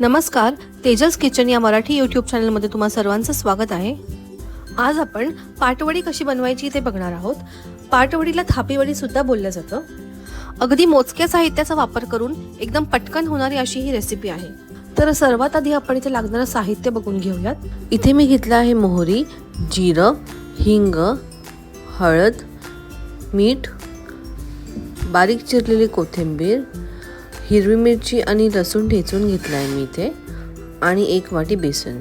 नमस्कार तेजस किचन या मराठी यूट्यूब चॅनलमध्ये तुम्हा सर्वांचं स्वागत आहे. आज आपण पाटवडी कशी बनवायची ते बघणार आहोत. पाटवडीला थापीवडी सुद्धा बोललं जातं. अगदी मोजक्या साहित्याचा वापर करून एकदम पटकन होणारी अशी ही रेसिपी आहे. तर सर्वात आधी आपण इथे लागणारं साहित्य बघून घेऊयात. इथे मी घेतलं आहे मोहरी जिरं हिंग हळद मीठ बारीक चिरलेली कोथिंबीर हिरवी मिरची आणि लसूण ठेचून घेतला आहे मी इथे. आणि एक वाटी बेसन.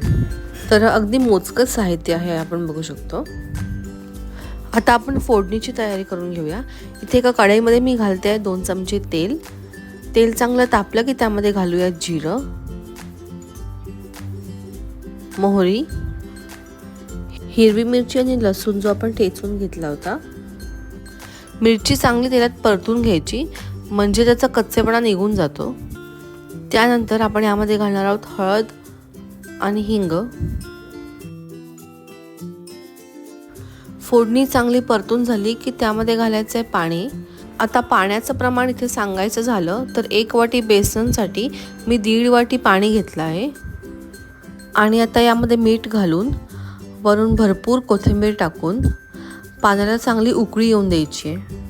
तर अगदी मोजकंच साहित्य आहे आपण बघू शकतो. आता आपण फोडणीची तयारी करून घेऊया. इथे एका कढईमध्ये मी घालते आहे दोन चमचे तेल. तेल चांगलं तापलं की त्यामध्ये घालूया जिरं मोहरी हिरवी मिरची आणि लसूण जो आपण ठेचून घेतला होता. मिरची चांगली तेलात परतून घ्यायची. म्हणजे त्याचा कच्चेपणा निघून जातो. त्यानंतर आपण यामध्ये घालणार आहोत हळद आणि हिंग. फोडणी चांगली परतून झाली की त्यामध्ये घालायचं आहे पाणी. आता पाण्याचं प्रमाण इथे सांगायचं झालं तर एक वाटी बेसनसाठी मी दीड वाटी पाणी घेतलं आहे. आणि आता यामध्ये मीठ घालून वरून भरपूर कोथिंबीर टाकून पाण्याला चांगली उकळी येऊन द्यायची आहे.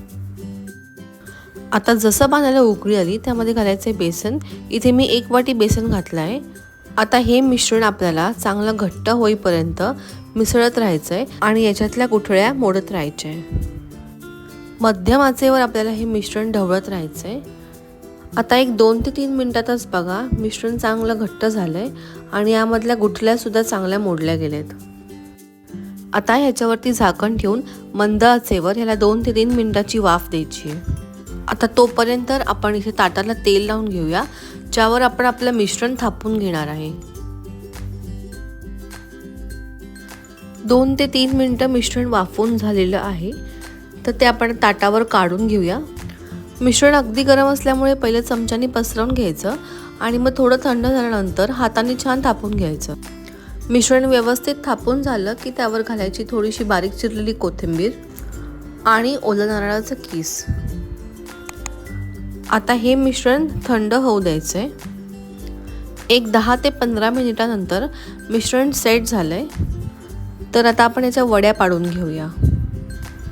आता जसं पाण्याला उकळी आली त्यामध्ये घालायचं आहे बेसन. इथे मी एक वाटी बेसन घातलं आहे आता हे मिश्रण आपल्याला चांगलं घट्ट होईपर्यंत मिसळत राहायचं आहे आणि याच्यातल्या गुठळ्या मोडत राहायच्या. आहे मध्यम आचेवर आपल्याला हे मिश्रण ढवळत राहायचं आहे आता एक दोन ते तीन मिनटातच बघा मिश्रण चांगलं घट्ट झालं आहे आणि यामधल्या गुठल्यासुद्धा चांगल्या मोडल्या गेल्यात. आता ह्याच्यावरती झाकण ठेवून मंद आचेवर ह्याला दोन ते तीन मिनटाची वाफ द्यायची आहे. आता तोपर्यंत आपण इथे ताटाला तेल लावून घेऊया ज्यावर आपण आपलं मिश्रण थापून घेणार आहे. दोन ते तीन मिनटं मिश्रण वाफवून झालेलं आहे तर ते आपण ताटावर काढून घेऊया. मिश्रण अगदी गरम असल्यामुळे पहिले चमच्यानी पसरवून घ्यायचं आणि मग थोडं थंड झाल्यानंतर हाताने छान थापून घ्यायचं. मिश्रण व्यवस्थित थापून झालं की त्यावर घालायची थोडीशी बारीक चिरलेली कोथिंबीर आणि ओलं नारळाचं कीस. आता हे मिश्रण थंड होऊ द्यायचं आहे एक दहा ते पंधरा मिनिटानंतर मिश्रण सेट झालं आहे तर आता आपण याच्या वड्या पाडून घेऊया.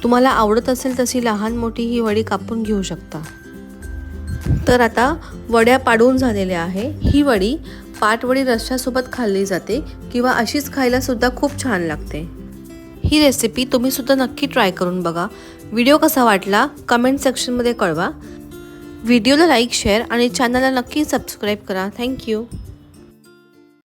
तुम्हाला आवडत असेल तशी लहान मोठी ही वडी कापून घेऊ शकता. तर आता वड्या पाडून झालेल्या आहे. ही वडी पाटवडी रश्श्यासोबत खाल्ली जाते किंवा अशीच खायलासुद्धा खूप छान लागते. ही रेसिपी तुम्हीसुद्धा नक्की ट्राय करून बघा. व्हिडिओ कसा वाटला कमेंट सेक्शनमध्ये कळवा. व्हिडिओला लाईक शेअर आणि चॅनलला नक्की सबस्क्राईब करा. थँक्यू